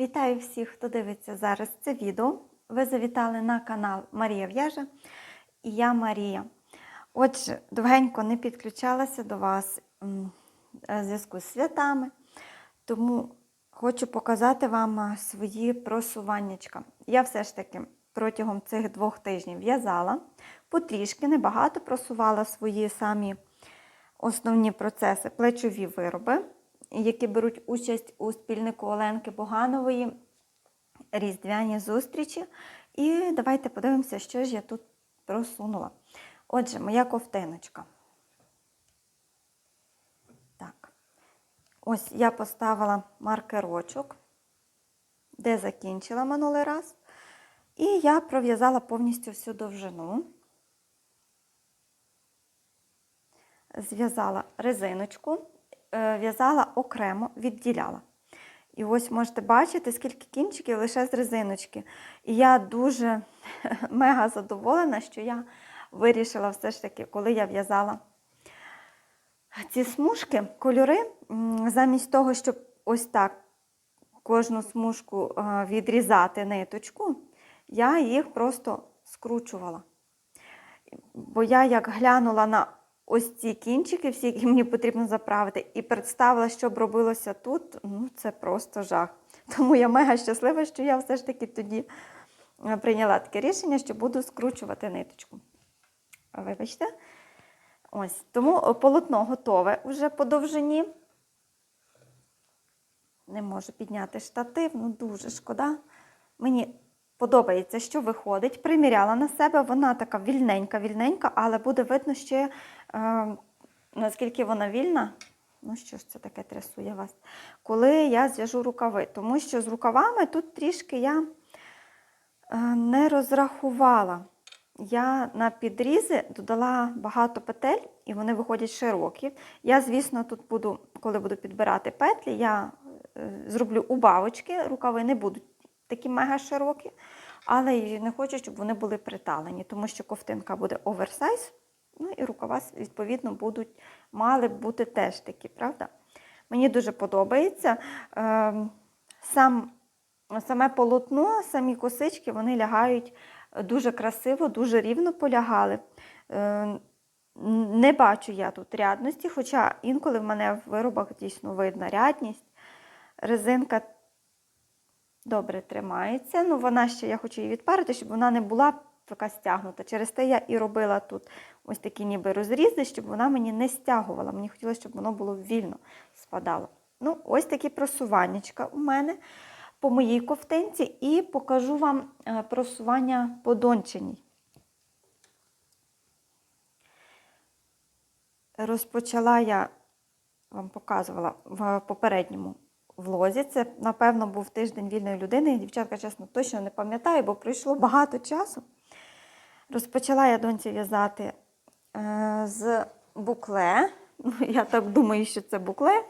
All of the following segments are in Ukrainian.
Вітаю всіх, хто дивиться зараз це відео. Ви завітали на канал Марія В'яжа і я Марія. Отже, довгенько не підключалася до вас е, в зв'язку з святами, тому хочу показати вам свої просуваннячка. Я все ж таки протягом цих двох тижнів в'язала, потрішки небагато просувала свої самі основні процеси, плечові вироби, які беруть участь у спільнику Оленки Боганової різдвяні зустрічі. І давайте подивимося, що ж я тут просунула. Отже, моя ковтиночка. Так. Ось я поставила маркерочок, де закінчила минулий раз. І я пров'язала повністю всю довжину. Зв'язала резиночку, в'язала окремо, відділяла. І ось можете бачити, скільки кінчиків лише з резиночки. І я дуже мега задоволена, що я вирішила все ж таки, коли я в'язала ці смужки, кольори, замість того, щоб ось так кожну смужку е, відрізати ниточку, я їх просто скручувала. Бо я як глянула на ось ці кінчики, всі, які мені потрібно заправити, і представила, що б робилося тут, ну це просто жах. Тому я мега щаслива, що я все ж таки тоді е, прийняла таке рішення, що буду скручувати ниточку. Вибачте. Ось, тому полотно готове вже по довжині. Не можу підняти штатив, ну дуже шкода. Мені подобається, що виходить. Приміряла на себе, вона така вільненька-вільненька, але буде видно ще, е, наскільки вона вільна. Ну, що ж це таке трясує вас? Коли я зв'яжу рукави. Тому що з рукавами тут трішки я е, не розрахувала. Я на підрізи додала багато петель, і вони виходять широкі. Я, звісно, тут буду, коли буду підбирати петлі, я е, зроблю убавочки, рукави не будуть такі мега широкі, але і не хочу, щоб вони були приталені, тому що ковтинка буде оверсайз, ну і рукава, відповідно, будуть, мали б бути теж такі, правда? Мені дуже подобається. Е, Сам, саме полотно, самі косички, вони лягають дуже красиво, дуже рівно полягали. Е, Не бачу я тут рядності, хоча інколи в мене в виробах дійсно видна рядність. Резинка добре тримається. Ну, вона ще, я хочу її відпарити, щоб вона не була така стягнута. Через те я і робила тут ось такі ніби розрізи, щоб вона мені не стягувала. Мені хотілося, щоб воно було вільно спадало. Ну, ось такі просуваннячка у мене по моїй ковтинці, і покажу вам е, просування по дончиній. Розпочала я, вам показувала в попередньому влозі. Це, напевно, був тиждень вільної людини. Дівчатка, чесно, точно не пам'ятаю, бо пройшло багато часу. Розпочала я доньці в'язати е, з букле. Ну, Я так думаю, що це букле.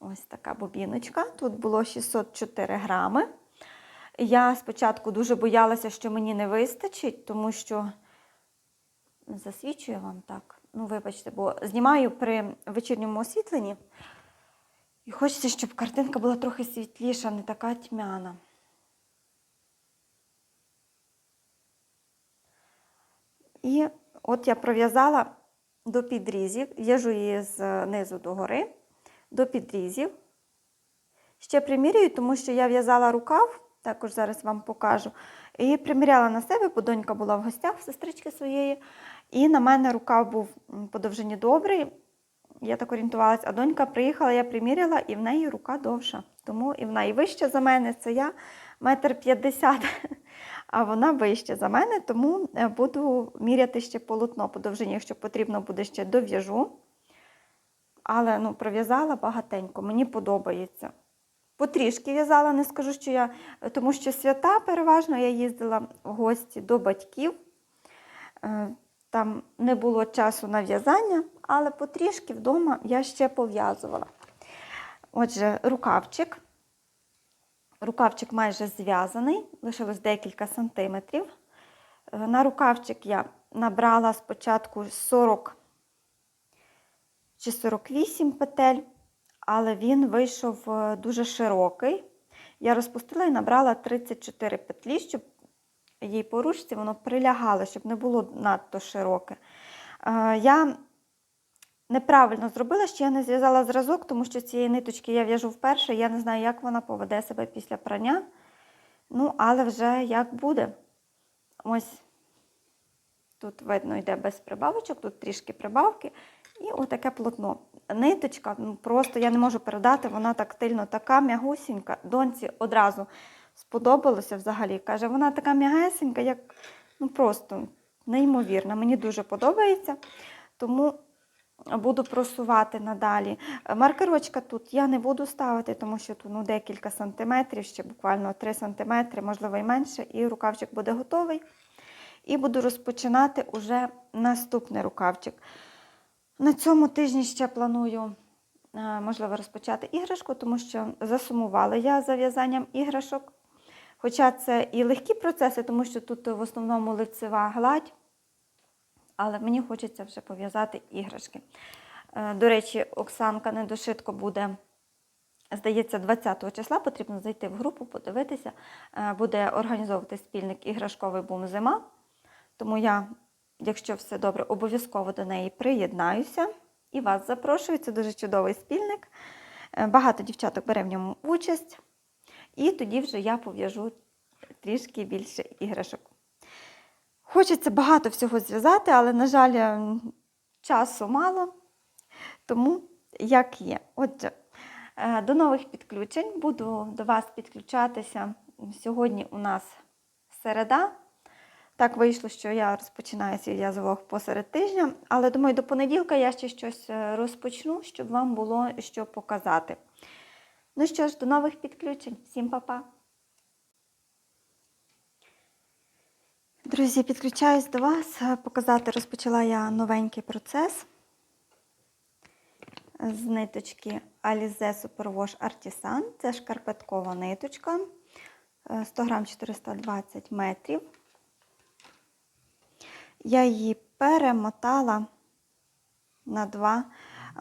Ось така бобіночка. Тут було 604 грами. Я спочатку дуже боялася, що мені не вистачить, тому що засвічую вам так. Ну, вибачте, бо знімаю при вечірньому освітленні. І хочеться, щоб картинка була трохи світліша, не така тьмяна. І от я пров'язала до підрізів, в'яжу її з низу до гори, до підрізів. Ще примірюю, тому що я в'язала рукав, також зараз вам покажу. І приміряла на себе, бо донька була в гостях в сестрички своєї. І на мене рукав був по довжині добрий. Я так орієнтувалася, а донька приїхала, я приміряла, і в неї рука довша. Тому і вона і вища за мене, це я метр п'ятдесят, а вона вища за мене, тому е, буду міряти ще полотно по довжині, якщо потрібно буде ще дов'яжу. Але ну, пров'язала багатенько, мені подобається. Потрішки в'язала, не скажу, що я, тому що свята переважно я їздила в гості до батьків. Е, Там не було часу на в'язання, але потрішки вдома я ще пов'язувала. Отже, рукавчик. Рукавчик майже зв'язаний, лишилось декілька сантиметрів. Е, На рукавчик я набрала спочатку 40 чи 48 петель, але він вийшов е, дуже широкий. Я розпустила і набрала 34 петлі, щоб їй по ручці воно прилягало, щоб не було надто широке. Е, Я неправильно зробила, що я не зв'язала зразок, тому що цієї ниточки я в'яжу вперше. Я не знаю, як вона поведе себе після прання. Ну, але вже як буде. Ось тут видно, йде без прибавочок, тут трішки прибавки. І отаке полотно. Ниточка, ну просто я не можу передати, вона тактильно така м'ягусінька. Доньці одразу сподобалося взагалі. Каже, вона така м'ягесенька, як ну просто неймовірна. Мені дуже подобається. Тому буду просувати надалі. Маркерочка тут я не буду ставити, тому що тут ну, декілька сантиметрів, ще буквально 3 сантиметри, можливо і менше, і рукавчик буде готовий. І буду розпочинати уже наступний рукавчик. На цьому тижні ще планую, е, можливо, розпочати іграшку, тому що засумувала я за в'язанням іграшок. Хоча це і легкі процеси, тому що тут в основному лицева гладь, але мені хочеться вже пов'язати іграшки. Е, До речі, Оксанка недошитко буде, здається, 20 числа потрібно зайти в групу, подивитися. Е, Буде організовувати спільник іграшковий бум зима. Тому я, якщо все добре, обов'язково до неї приєднаюся і вас запрошую. Це дуже чудовий спільник. Е, Багато дівчаток бере в ньому участь. І тоді вже я пов'яжу трішки більше іграшок. Хочеться багато всього зв'язати, але, на жаль, часу мало, тому як є. Отже, е, до нових підключень. Буду до вас підключатися. Сьогодні у нас середа. Так вийшло, що я розпочинаю свій в'язовлог посеред тижня, але думаю, до понеділка я ще щось е, розпочну, щоб вам було що показати. Ну що ж, до нових підключень. Всім па-па! Друзі, підключаюсь до вас. Е, Показати розпочала я новенький процес з ниточки Alize Superwash Artisan. Це шкарпеткова ниточка. Е, 100 грам 420 метрів. Я її перемотала на два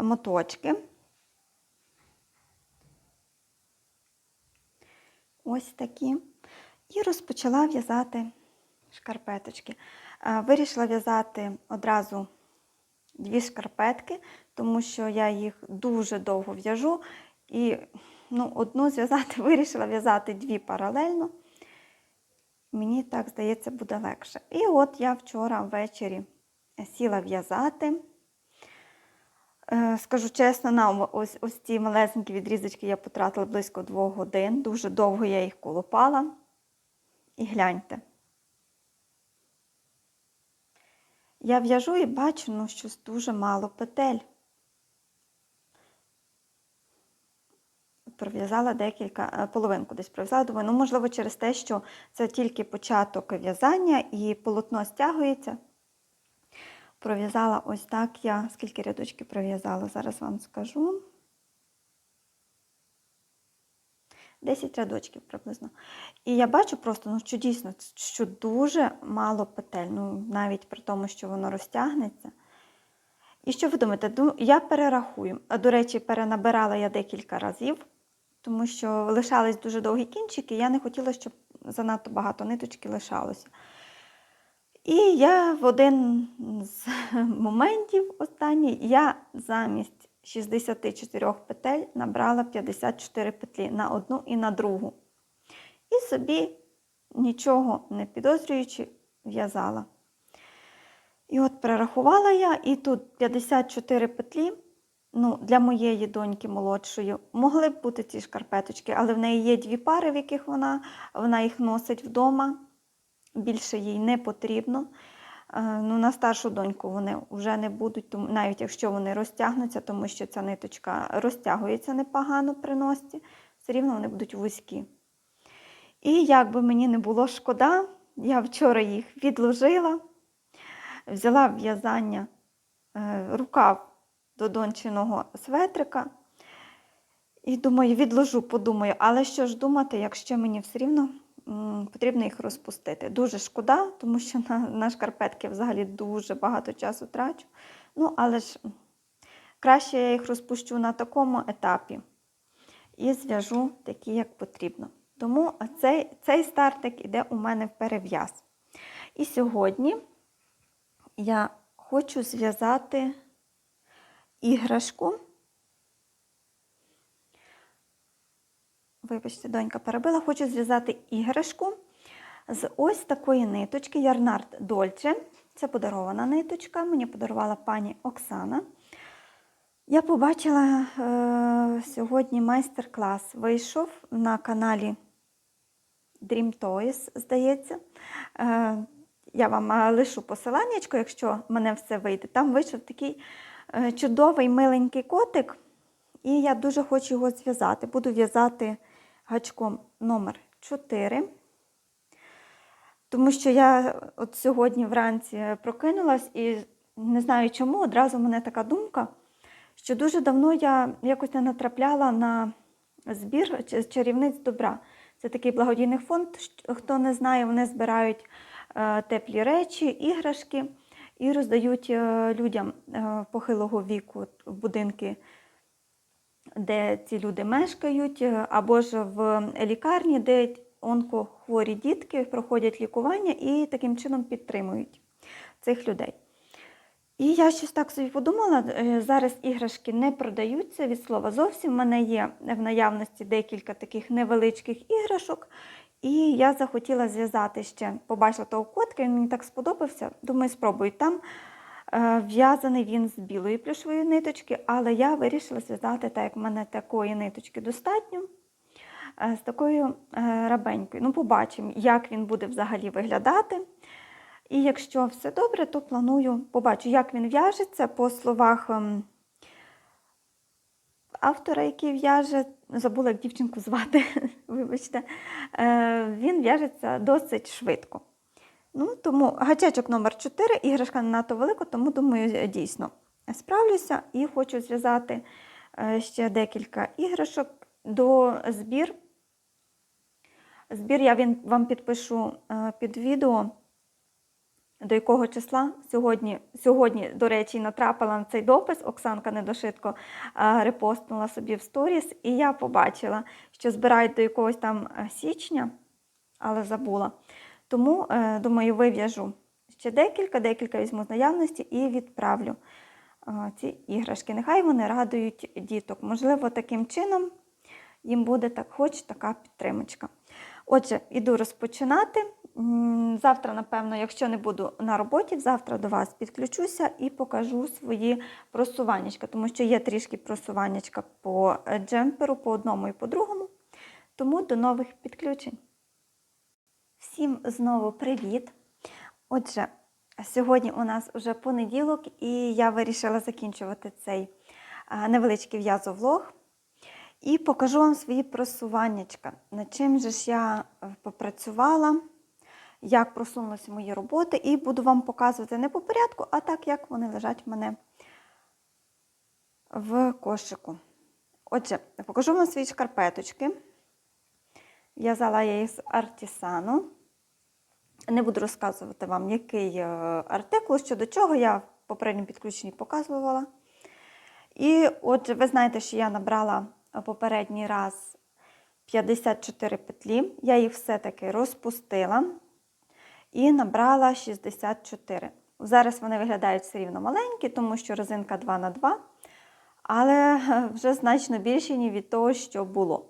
моточки. Ось такі. І розпочала в'язати шкарпеточки. Е, Вирішила в'язати одразу дві шкарпетки, тому що я їх дуже довго в'яжу. І ну, одну зв'язати вирішила в'язати дві паралельно. Мені так здається, буде легше. І от я вчора ввечері сіла в'язати. Е, Скажу чесно, на ось, ось ці малесенькі відрізочки я потратила близько двох годин. Дуже довго я їх колопала. І гляньте. Я в'яжу і бачу, ну, щось дуже мало петель. Пров'язала декілька, е, половинку десь пров'язала. Думаю, ну, можливо, через те, що це тільки початок в'язання і полотно стягується. Пров'язала ось так я. Скільки рядочків пров'язала, зараз вам скажу. 10 рядочків приблизно. І я бачу просто, ну, що дійсно, що дуже мало петель, ну, навіть при тому, що воно розтягнеться. І що ви думаєте? Я перерахую. А, До речі, перенабирала я декілька разів, тому що лишались дуже довгі кінчики, я не хотіла, щоб занадто багато ниточки лишалося. І я в один з моментів останній я замість 64 петель набрала 54 петлі на одну і на другу. І собі, нічого не підозрюючи, в'язала. І от перерахувала я, і тут 54 петлі. Ну, для моєї доньки молодшої могли б бути ці шкарпеточки, але в неї є дві пари, в яких вона, вона їх носить вдома. Більше їй не потрібно. Е, Ну, на старшу доньку вони вже не будуть, навіть якщо вони розтягнуться, тому що ця ниточка розтягується непогано при носці, все рівно вони будуть вузькі. І як би мені не було шкода, я вчора їх відложила, взяла в'язання е, рукав до дончиного светрика. І думаю, відложу, подумаю, але що ж думати, якщо мені все рівно потрібно їх розпустити. Дуже шкода, тому що на, на шкарпетки взагалі дуже багато часу трачу. Ну, але ж краще я їх розпущу на такому етапі і зв'яжу такі, як потрібно. Тому цей, цей стартик іде у мене в перев'яз. І сьогодні я хочу зв'язати іграшку. Вибачте, донька перебила, хочу зв'язати іграшку з ось такої ниточки Ярнард Дольче. Це подарована ниточка, мені подарувала пані Оксана. Я побачила е, сьогодні майстер-клас. Вийшов на каналі Dream Toys, здається. Е, я вам е, лишу посиланнячко, якщо мене все вийде. Там вийшов такий чудовий миленький котик, і я дуже хочу його зв'язати. Буду в'язати гачком номер 4. Тому що я от сьогодні вранці прокинулась і не знаю чому, одразу в мене така думка, що дуже давно я якось не натрапляла на збір чарівниць добра. Це такий благодійний фонд. Хто не знає, вони збирають е, теплі речі, іграшки і роздають е, людям е, похилого віку будинки, де ці люди мешкають, е, або ж в лікарні, де онкохворі дітки проходять лікування і таким чином підтримують цих людей. І я щось так собі подумала, зараз іграшки не продаються від слова зовсім. У мене є в наявності декілька таких невеличких іграшок. І я захотіла зв'язати ще, побачила того котка, він мені так сподобався. Думаю, спробую. Там е, в'язаний він з білої плюшової ниточки, але я вирішила зв'язати, так як в мене такої ниточки достатньо, е, з такою е, рабенькою. Ну, побачимо, як він буде взагалі виглядати. І якщо все добре, то планую побачу, як він в'яжеться по словах ем, автора, який в'яже, забула, як дівчинку звати, вибачте, е, він в'яжеться досить швидко. Ну, тому гачечок номер 4, іграшка не надто велика, тому думаю, дійсно справлюся і хочу зв'язати е, ще декілька іграшок до збір. Збір я вам підпишу е, під відео до якого числа сьогодні, сьогодні, до речі, натрапила на цей допис. Оксанка Недошитко е, репостнула собі в сторіс, і я побачила, що збирають до якогось там е, січня, але забула. Тому, е, думаю, вив'яжу ще декілька, декілька візьму з наявності і відправлю ці іграшки. Нехай вони радують діток. Можливо, таким чином їм буде так, хоч така підтримочка. Отже, іду розпочинати. Завтра, напевно, якщо не буду на роботі, завтра до вас підключуся і покажу свої просуваннячка, тому що є трішки просуваннячка по е, джемперу, по одному і по другому. Тому до нових підключень. Всім знову привіт! Отже, сьогодні у нас вже понеділок, і я вирішила закінчувати цей невеличкий в'язовлог. І покажу вам свої просуваннячка. Над чим же ж я е, попрацювала, як просунулися мої роботи, і буду вам показувати не по порядку, а так, як вони лежать в мене в кошику. Отже, покажу вам свої шкарпеточки. В'язала я їх з артісану. Не буду розказувати вам, який е, артикул, щодо чого я в попередньому підключенні показувала. І отже, ви знаєте, що я набрала попередній раз 54 петлі. Я їх все-таки розпустила і набрала 64. Зараз вони виглядають все рівно маленькі, тому що резинка 2 на 2 але е, вже значно більші, ніж від того, що було.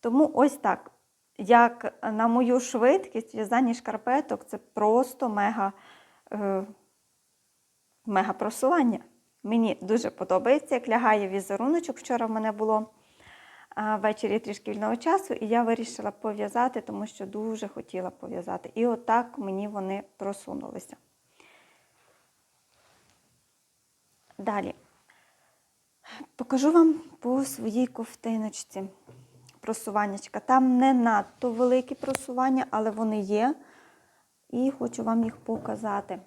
Тому ось так. Як на мою швидкість в'язання шкарпеток, це просто мега, е, мега просування. Мені дуже подобається, як лягає візеруночок. Вчора в мене було ввечері трішки вільного часу, і я вирішила пов'язати, тому що дуже хотіла пов'язати. І отак мені вони просунулися. Далі. Покажу вам по своїй ковтиночці просуваннячка. Там не надто великі просування, але вони є. І хочу вам їх показати.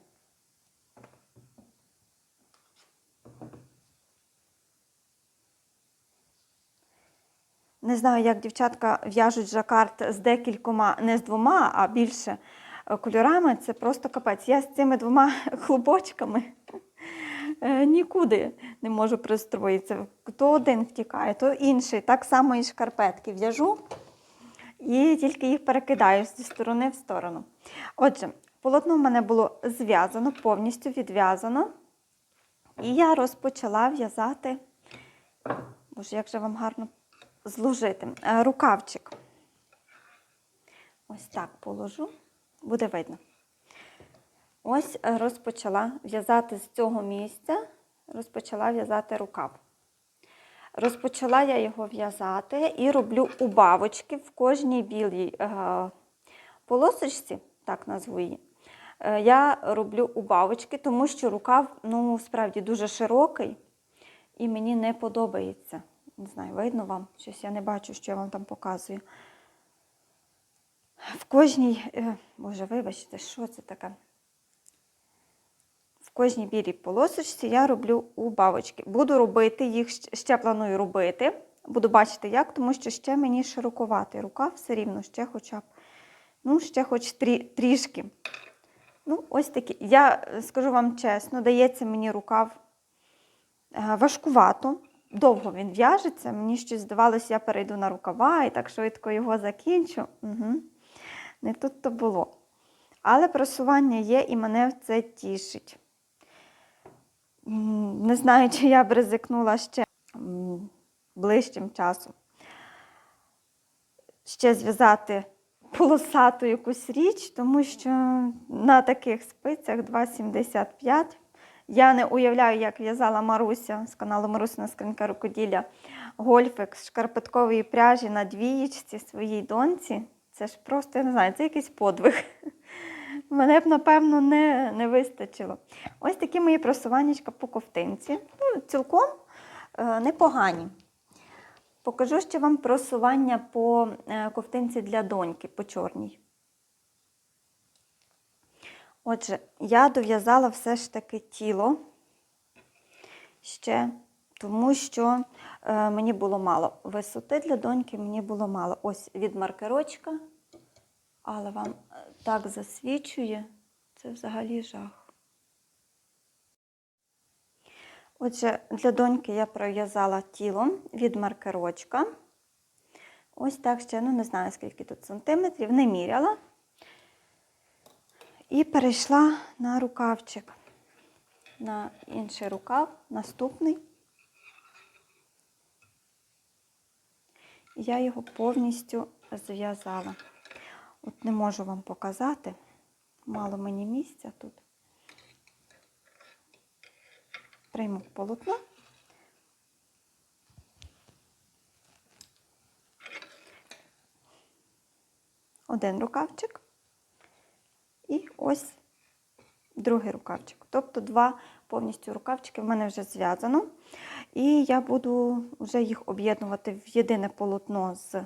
Не знаю, як дівчатка в'яжуть жакард з декількома, не з двома, а більше е, кольорами. Це просто капець. Я з цими двома клубочками е, нікуди не можу пристроїтися. То один втікає, то інший. Так само і шкарпетки в'яжу і тільки їх перекидаю зі сторони в сторону. Отже, полотно в мене було зв'язано, повністю відв'язано. І я розпочала в'язати, боже, як же вам гарно зложити, е, рукавчик. Ось так положу, буде видно. Ось е, розпочала в'язати з цього місця, розпочала в'язати рукав. Розпочала я його в'язати і роблю убавочки в кожній білій е, полосочці, так назву її. Я роблю убавочки, тому що рукав ну, справді дуже широкий і мені не подобається. Не знаю, видно вам? Щось я не бачу, що я вам там показую. В кожній, е, боже, вибачте, що це таке? В кожній білій полосочці я роблю убавочки. Буду робити їх, ще планую робити. Буду бачити, як, тому що ще мені широкуватий рукав все рівно, ще хоча б, ну, ще хоч трі, трішки. Ну, ось такі. Я е, скажу вам чесно, дається мені рукав е, важкувато. Довго він в'яжеться. Мені щось здавалося, я перейду на рукава і так швидко його закінчу. Угу. Не тут то було. Але просування є і мене це тішить. Не знаю, чи я б ризикнула ще ближчим часом. Ще зв'язати полосату якусь річ, тому що на таких спицях 2,75. Я не уявляю, як в'язала Маруся з каналу Марусина Скринька рукоділля гольфик з шкарпеткової пряжі на двієчці своїй доньці. Це ж просто, я не знаю, це якийсь подвиг. Мене б, напевно, не, не вистачило. Ось такі мої просуваннячка по ковтинці. Ну, цілком е, непогані. Покажу ще вам просування по е, ковтинці для доньки, по чорній. Отже, я дов'язала все ж таки тіло ще, тому що е, мені було мало. Висоти для доньки мені було мало. Ось від маркерочка, але вам е, так засвічує, це взагалі жах. Отже, для доньки я пров'язала тіло від маркерочка. Ось так ще, ну не знаю, скільки тут сантиметрів, не міряла. І перейшла на рукавчик, на інший рукав, наступний. Я його повністю зв'язала. От не можу вам показати, мало мені місця тут. Прийму полотно. Один рукавчик. І ось другий рукавчик. Тобто два повністю рукавчики в мене вже зв'язано. І я буду вже їх об'єднувати в єдине полотно з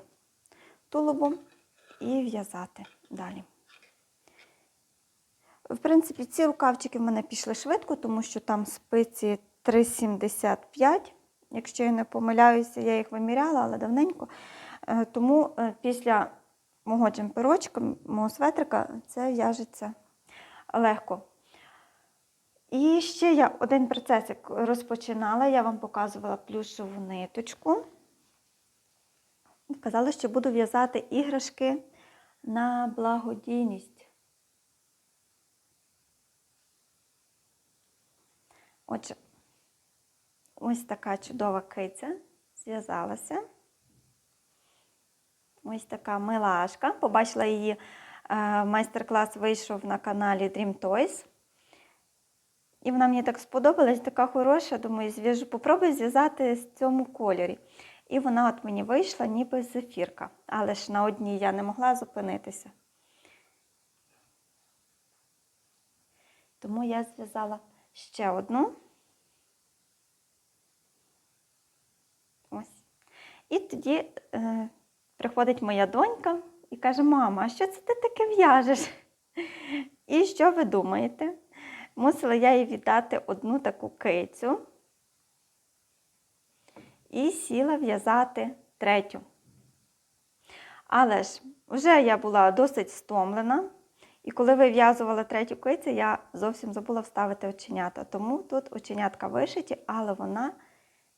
тулубом і в'язати далі. В принципі, ці рукавчики в мене пішли швидко, тому що там спиці 3,75. Якщо я не помиляюся, я їх виміряла, але давненько. Е, Тому е, після мого джемперочка, мого светрика, це в'яжеться легко. І ще я один процесик розпочинала, я вам показувала плюшеву ниточку. Казала, що буду в'язати іграшки на благодійність. Отже, ось така чудова киця зв'язалася. Ось така милашка. Побачила її е, майстер-клас вийшов на каналі Dream Toys. І вона мені так сподобалась, така хороша. Думаю, зв'яжу, попробую зв'язати з цьому кольорі. І вона от мені вийшла ніби зефірка. Але ж на одній я не могла зупинитися. Тому я зв'язала ще одну. Ось. І тоді е, приходить моя донька і каже: Мама, а що це ти таке в'яжеш? І що ви думаєте? Мусила я їй віддати одну таку кицю і сіла в'язати третю. Але ж вже я була досить стомлена, І коли вив'язувала третю кицю, я зовсім забула вставити оченята. Тому тут оченятка вишиті, але вона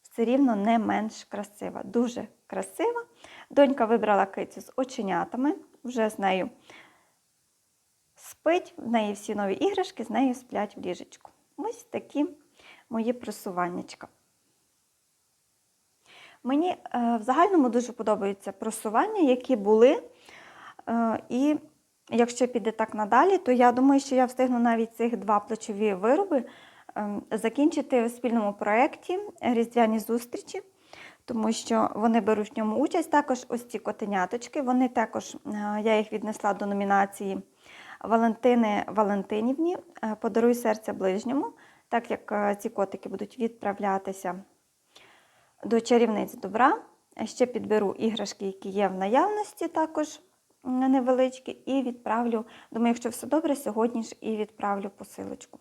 все рівно не менш красива. Дуже красива. Донька вибрала кицю з оченятами, вже з нею спить, в неї всі нові іграшки, з нею сплять в ліжечку. Ось такі мої просуваннячка. Мені е, в загальному дуже подобаються просування, які були. Е, і якщо піде так надалі, то я думаю, що я встигну навіть цих два плечові вироби е, закінчити у спільному проєкті Різдвяні зустрічі, тому що вони беруть в ньому участь. Також ось ці котеняточки, вони також, е, я їх віднесла до номінації Валентини Валентинівні е, Подаруй серця ближньому, так як е, ці котики будуть відправлятися до чарівниць добра. Ще підберу іграшки, які є в наявності, також невеличкі, і відправлю. Думаю, якщо все добре, сьогодні ж і відправлю посилочку.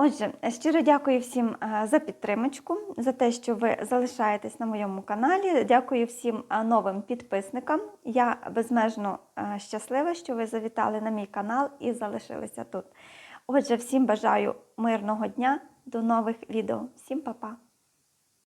Отже, щиро дякую всім е, за підтримочку, за те, що ви залишаєтесь на моєму каналі. Дякую всім е, новим підписникам. Я безмежно е, щаслива, що ви завітали на мій канал і залишилися тут. Отже, всім бажаю мирного дня, до нових відео. Всім па-па!